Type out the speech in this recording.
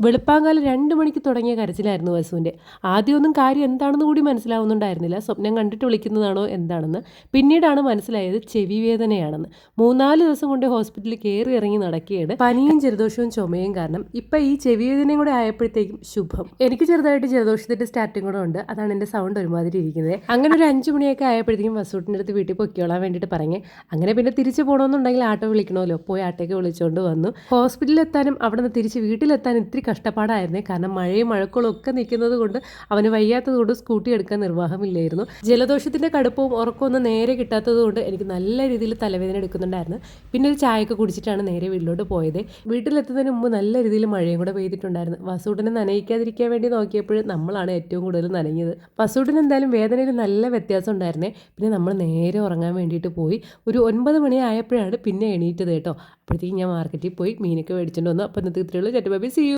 വെളുപ്പാങ്കാലം രണ്ട് മണിക്ക് തുടങ്ങിയ കരച്ചിലായിരുന്നു വസുവിന്റെ. ആദ്യമൊന്നും കാര്യം എന്താണെന്ന് കൂടി മനസ്സിലാവുന്നുണ്ടായിരുന്നില്ല. സ്വപ്നം കണ്ടിട്ട് വിളിക്കുന്നതാണോ എന്താണെന്ന് പിന്നീടാണ് മനസ്സിലായത് ചെവി വേദനയാണെന്ന്. മൂന്നാൽ ദിവസം കൊണ്ട് ഹോസ്പിറ്റലിൽ കയറി ഇറങ്ങി നടക്കുകയാണ്. പനിയും ജലദോഷവും ചുമയും കാരണം ഇപ്പം ഈ ചെവി വേദനയും കൂടെ ആയപ്പോഴത്തേക്കും ശുഭം. എനിക്ക് ചെറുതായിട്ട് ജലദോഷത്തിന്റെ സ്റ്റാർട്ടിങ് കൂടെ ഉണ്ട്. അതാണ് എന്റെ സൗണ്ട് ഒരുമാതിരി ഇരിക്കുന്നത്. അങ്ങനെ ഒരു അഞ്ച് മണിയൊക്കെ ആയപ്പോഴത്തേക്കും വസൂട്ടിന്റെ അടുത്ത് വീട്ടിൽ പൊക്കിയോളാൻ വേണ്ടിയിട്ട് പറഞ്ഞു. അങ്ങനെ പിന്നെ തിരിച്ച് പോകണമെന്നുണ്ടെങ്കിൽ ആട്ടോ വിളിക്കണമല്ലോ. പോയി ആട്ടോയ്ക്ക് വിളിച്ചുകൊണ്ട് വന്നു. ഹോസ്പിറ്റലിൽ എത്താനും അവിടെ നിന്ന് തിരിച്ച് വീട്ടിലെത്താനും ഇത്തിരി കഷ്ടപ്പാടായിരുന്നേ. കാരണം മഴയും മഴക്കോളും ഒക്കെ നിൽക്കുന്നത് കൊണ്ട് അവന് വയ്യാത്തത് കൊണ്ട് സ്കൂട്ടി എടുക്കാൻ നിർവാഹമില്ലായിരുന്നു. ജലദോഷത്തിന്റെ കടുപ്പവും ഉറക്കമൊന്നും നേരെ കിട്ടാത്തത് കൊണ്ട് എനിക്ക് നല്ല രീതിയിൽ തലവേദന എടുക്കുന്നുണ്ടായിരുന്നു. പിന്നെ ഒരു ചായയൊക്കെ കുടിച്ചിട്ടാണ് നേരെ വീട്ടിലോട്ട് പോയത്. വീട്ടിലെത്തുന്നതിന് മുമ്പ് നല്ല രീതിയിൽ മഴയും കൂടെ പെയ്തിട്ടുണ്ടായിരുന്നു. വസൂട്ടിനെ നനയിക്കാതിരിക്കാൻ വേണ്ടി നോക്കിയപ്പോൾ നമ്മളാണ് ഏറ്റവും കൂടുതൽ നനഞ്ഞത്. വസൂട്ടിന് എന്തായാലും വേദനയിൽ നല്ല വ്യത്യാസം ഉണ്ടായിരുന്നേ. പിന്നെ നമ്മൾ നേരെ ഉറങ്ങാൻ വേണ്ടിയിട്ട് പോയി. ഒരു ഒൻപത് മണി ആയപ്പോഴാണ് പിന്നെ എണീറ്റത് കേട്ടോ. അപ്പോഴത്തേക്കും ഞാൻ മാർക്കറ്റിൽ പോയി മീനൊക്കെ മേടിച്ചിട്ട് വന്നു. അപ്പം ഇന്നത്തെ ഇത്രയുള്ള ചറ്റുബാബി സി